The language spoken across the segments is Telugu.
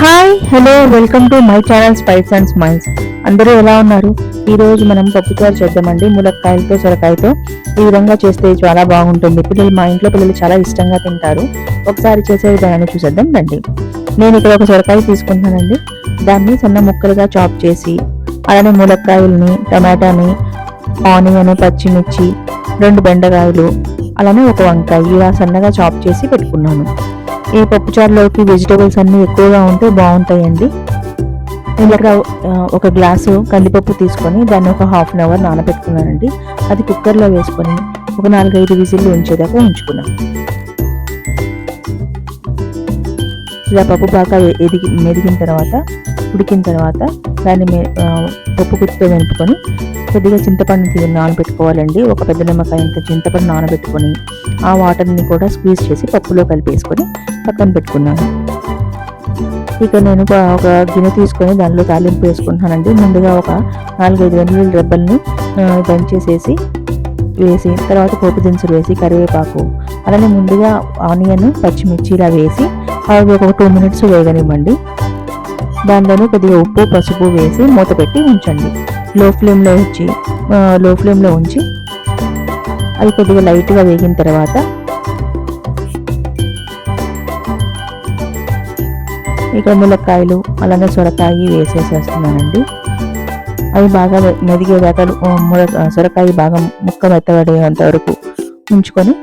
Hi hello welcome to my channel spice and smiles అందరూ ఎలా ఉన్నారు? ఈరోజు మనం పప్పుచారు చేద్దామండి ములక్కాయలతో సొరకాయతో. ఈ విధంగా చేస్తే చాలా బాగుంటుంది. పిల్లలు మా ఇంట్లో పిల్లలు చాలా ఇష్టంగా తింటారు. ఒకసారి చేసే విధానాన్ని చూసేద్దాం రండి. నేను ఇక్కడ ఒక సొరకాయ తీసుకుంటానండి దాన్ని సన్న ముక్కలుగా చాప్ చేసి అలానే ములక్కాయల్ని టమాటాని ఆనియన్ పచ్చిమిర్చి రెండు బెండకాయలు అలానే ఒక వంకాయ ఇలా సన్నగా చాప్ చేసి పెట్టుకున్నాను. ఈ పప్పుచారులోకి వెజిటేబుల్స్ అన్నీ ఎక్కువగా ఉంటే బాగుంటాయండి. నేను ఇక్కడ ఒక గ్లాసు కందిపప్పు తీసుకొని దాన్ని ఒక హాఫ్ అన్ అవర్ నానబెట్టుకున్నానండి. అది కుక్కర్లో వేసుకొని ఒక నాలుగైదు విజిల్లు ఉంచేదాకా ఉంచుకున్నాను. ఇలా పప్పు బాగా ఎదిగి మెదిగిన తర్వాత ఉడికిన తర్వాత దాన్ని మే- పప్పు గుత్తితో వెంపుకొని కొద్దిగా చింతపండు నానబెట్టుకోవాలండి. ఒక పెద్ద నిమ్మకాయ ఇంత చింతపండు నానబెట్టుకొని ఆ వాటర్ని కూడా స్క్వీజ్ చేసి పప్పులో కలిపేసుకొని పక్కన పెట్టుకున్నాను. ఇక నేను ఒక- గిన్నె తీసుకొని దానిలో తాలింపు వేసుకుంటున్నానండి. ముందుగా ఒక నాలుగైదు వెల్లుల్లి రెబ్బల్ని దంచేసేసి వేసి తర్వాత పోపు దినుసులు వేసి కరివేపాకు అలానే ముందుగా ఆనియన్ పచ్చిమిర్చి ఇలా వేసి అవి ఒక టూ మినిట్స్ వేగనివ్వండి. దానిలోనే కొద్దిగా ఉప్పు పసుపు వేసి మూత పెట్టి ఉంచండి. లో ఫ్లేమ్లో ఉంచి లో ఫ్లేమ్లో ఉంచి అవి కొద్దిగా లైట్గా వేగిన తర్వాత ఇక్కడ ములక్కాయలు అలానే సొరకాయ వేసేసేస్తున్నానండి. అవి బాగా మెదిగే మెదిగేదాకా ముర ముల సొరకాయ బాగా ముక్క మెత్తబడేంత వరకు ఉంచుకొని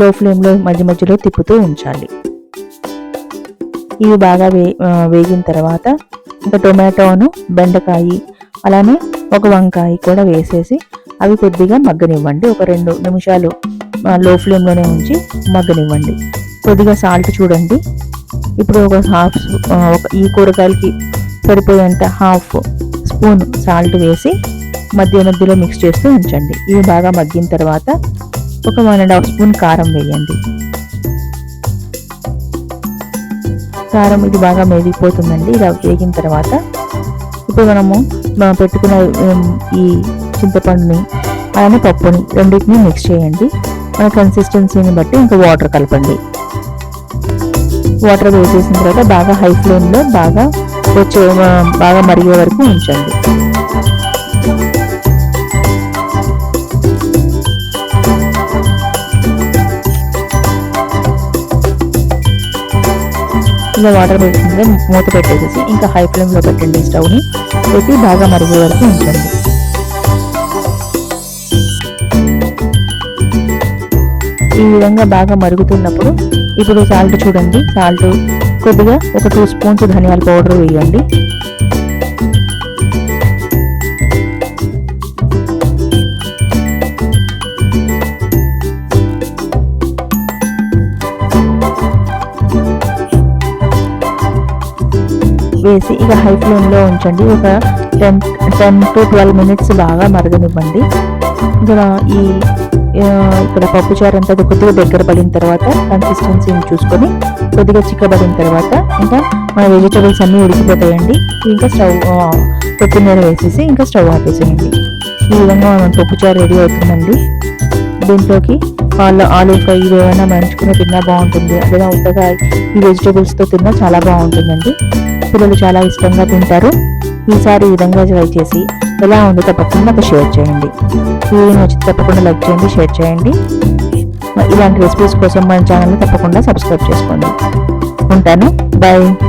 లో ఫ్లేమ్లో మధ్య మధ్యలో తిప్పుతూ ఉంచాలి. ఇవి బాగా వే వేగిన తర్వాత ఇంకా టొమాటోను బెండకాయ అలానే ఒక వంకాయ కూడా వేసేసి అవి కొద్దిగా మగ్గనివ్వండి. ఒక రెండు నిమిషాలు లో ఫ్లేమ్లోనే ఉంచి మగ్గనివ్వండి. కొద్దిగా సాల్ట్ చూడండి. ఇప్పుడు ఒక హాఫ్ ఒక ఈ కూరగాయలకి సరిపోయేంత హాఫ్ స్పూన్ సాల్ట్ వేసి మధ్య మధ్యలో మిక్స్ చేస్తూ ఉంచండి. ఇవి బాగా మగ్గిన తర్వాత ఒక వన్ అండ్ హాఫ్ స్పూన్ కారం వేయండి. కారం ఇది బాగా మెదిగిపోతుందండి. ఇలా వేగిన తర్వాత ఇప్పుడు మనము మనం పెట్టుకున్న ఈ చింతపండుని అలానే పప్పుని రెండింటిని మిక్స్ చేయండి. మన కన్సిస్టెన్సీని బట్టి ఇంకా వాటర్ కలపండి. వాటర్ వేసేసిన తర్వాత బాగా హై ఫ్లేమ్లో బాగా వచ్చే బాగా మరిగే వరకు ఉంచండి. ఇలా వాటర్ వేసిందే మూత పెట్టేసేసి ఇంకా హై ఫ్లేమ్లో పెట్టండి స్టవ్ని పెట్టి బాగా మరిగే వరకు ఉంచండి. ఈ విధంగా బాగా మరుగుతున్నప్పుడు ఇప్పుడు సాల్ట్ చూడండి. సాల్ట్ కొద్దిగా ఒక టూ స్పూన్స్ ధనియాల పౌడర్ వేయండి. వేసి ఇక హై ఫ్లేమ్లో ఉంచండి. ఒక ten ten to twelve minutes బాగా మరగనివ్వండి. ఇక్కడ ఈ ఇక్కడ పప్పుచారు అంతా కొద్దిగా దగ్గర పడిన తర్వాత కన్సిస్టెన్సీని చూసుకొని కొద్దిగా చిక్కబడిన తర్వాత ఇంకా మన వెజిటబుల్స్ అన్నీ ఉడికిపోతాయండి. ఇంకా స్టవ్ కొత్తిమీర వేసేసి ఇంకా స్టవ్ ఆపేసేయండి. ఈ విధంగా మనం పప్పుచారు రెడీ అవుతుందండి. దీంట్లోకి ఆలు ఆలు ఫ్రై ఇది ఏమైనా మంచుకుని తిన్నా బాగుంటుంది. లేదా ఉండగా ఈ వెజిటబుల్స్తో తిన్నా చాలా బాగుంటుందండి. పిల్లలు చాలా ఇష్టంగా తింటారు. ఈసారి ఈ విధంగా ట్రై చేసి ఎలా ఉందో తప్పకుండా నాకు షేర్ చేయండి. వీడియో నచ్చితే తప్పకుండా లైక్ చేయండి షేర్ చేయండి. ఇలాంటి రెసిపీస్ కోసం మన ఛానల్ని తప్పకుండా సబ్స్క్రైబ్ చేసుకోండి. ఉంటాను. బాయ్.